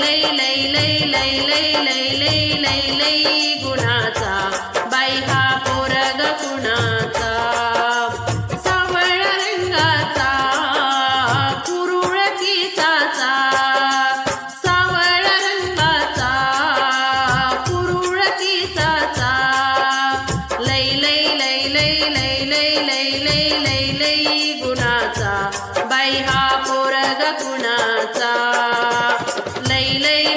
लय लय लय लय लय लय लय लय लय लय गुणाचा बाई हा पोरग कुणाचा सावळ रंगाचा कुरुळ लै सावळ रंगाचा कुरुळ केसाचा लय लय लय लय लय लय लय लय लय लय गुणाचा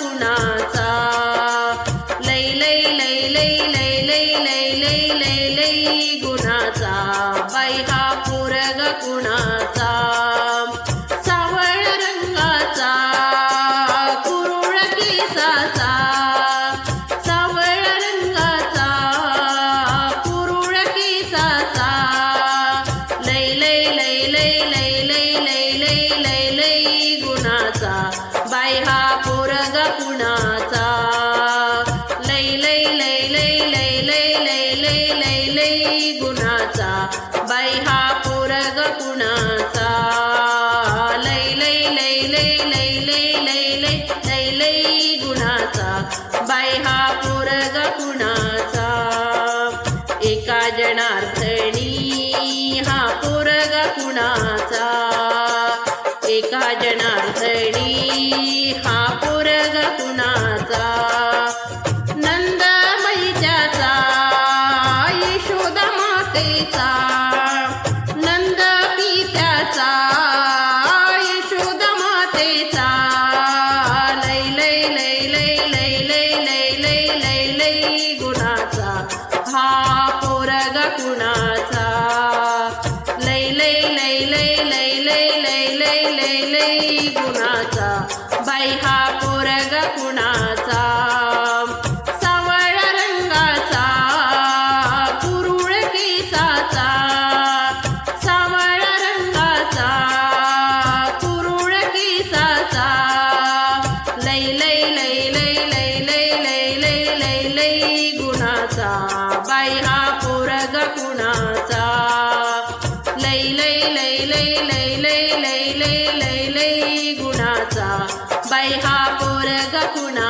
कुणाचा? लय लय लय लय लय लय लय लय लय लय लय लय लय गुणाचा बाई हा पोरग कुणाचा लय लय लय लय लय लय लय लय लय लय गुणाचा बाई हा पोरग कुणाचा एका जनार्दनी हा पोरग कुणाचा मातेचा नंद पित्याचा यशोदा मातेचा लय लय लय लय लय लय लय लय लय लय गुणाचा हा पोरग गुणाचा लय लय लय लय लय लय लय लय लय लय गुणाचा बाई हा पोरग गुणाचा लय लय लय लय लय लय लय लय गुणाचा बाई हा पोरग कुणाचा लय लय लय लय लय लय लय लय लय लय गुणाचा बाई हा पोरग कुणाचा